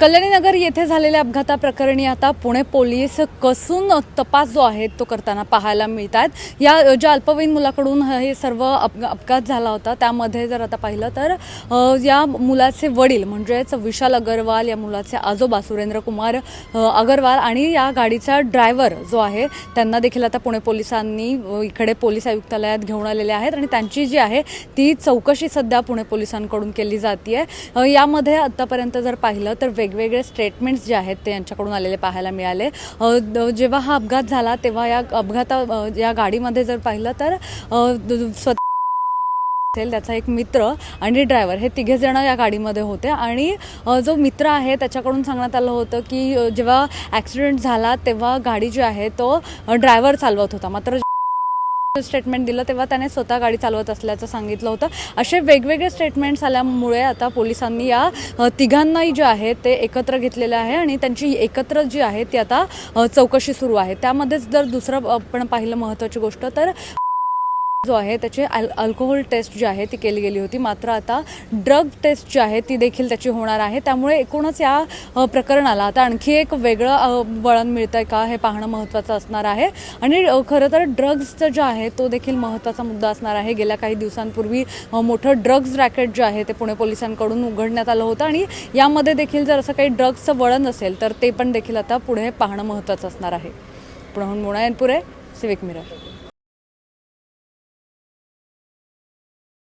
कल्याणीनगर येथे झालेल्या अपघाताप्रकरणी आता पुणे पोलीस कसून तपास जो आहे तो करताना पाहायला मिळत आहेत या ज्या अल्पवयीन मुलाकडून हे सर्व अप अपघात झाला होता त्यामध्ये जर आता पाहिलं तर या मुलाचे वडील म्हणजेच विशाल अगरवाल या मुलाचे आजोबा सुरेंद्र कुमार अगरवाल आणि या गाडीचा ड्रायव्हर जो आहे त्यांना देखील आता पुणे पोलिसांनी इकडे पोलीस आयुक्तालयात घेऊन आलेले आहेत आणि त्यांची जी आहे ती चौकशी सध्या पुणे पोलिसांकडून केली जाते यामध्ये आत्तापर्यंत जर पाहिलं तर वेगवेगळे स्टेटमेंट्स जे आहेत ते यांच्याकडून आलेले पाहायला मिळाले. जेव्हा हा अपघात झाला तेव्हा या अपघाता या गाडीमध्ये जर पाहिलं तर स्वतः असेल त्याचा एक मित्र आणि ड्रायव्हर हे तिघे जण या गाडीमध्ये होते. आणि जो मित्र आहे त्याच्याकडून सांगण्यात आलं होतं की जेव्हा ॲक्सिडेंट झाला तेव्हा गाडी जी आहे तो ड्रायव्हर चालवत होता. मात्र स्टेटमेंट दिलं तेव्हा त्याने स्वतः गाडी चालवत असल्याचं सांगितलं होतं. असे वेगवेगळे स्टेटमेंट्स आल्यामुळे आता पोलिसांनी या तिघांनाही जे आहे ते एकत्र घेतलेलं आहे आणि त्यांची एकत्र जी आहे ती आता चौकशी सुरू आहे. त्यामध्येच जर दुसरं आपण पाहिलं महत्त्वाची गोष्ट तर जो आहे त्याची अल अल्कोहोल टेस्ट जी आहे ती केली गेली होती. मात्र आता ड्रग टेस्ट जी आहे ती देखील त्याची होणार आहे. त्यामुळे एकूणच या प्रकरणाला आता आणखी एक वेगळं वळण मिळतं आहे का हे पाहणं महत्त्वाचं असणार आहे. आणि खरं तर ड्रग्सचं जे आहे तो देखील महत्त्वाचा मुद्दा असणार आहे. गेल्या काही दिवसांपूर्वी मोठं ड्रग्ज रॅकेट जे आहे ते पुणे पोलिसांकडून उघडण्यात आलं होतं. आणि यामध्ये देखील जर असं काही ड्रग्सचं वळण असेल तर ते पण देखील आता पुढे पाहणं महत्त्वाचं असणार आहे. पुण्याहून मुणायनपुरे सिविक मिरर.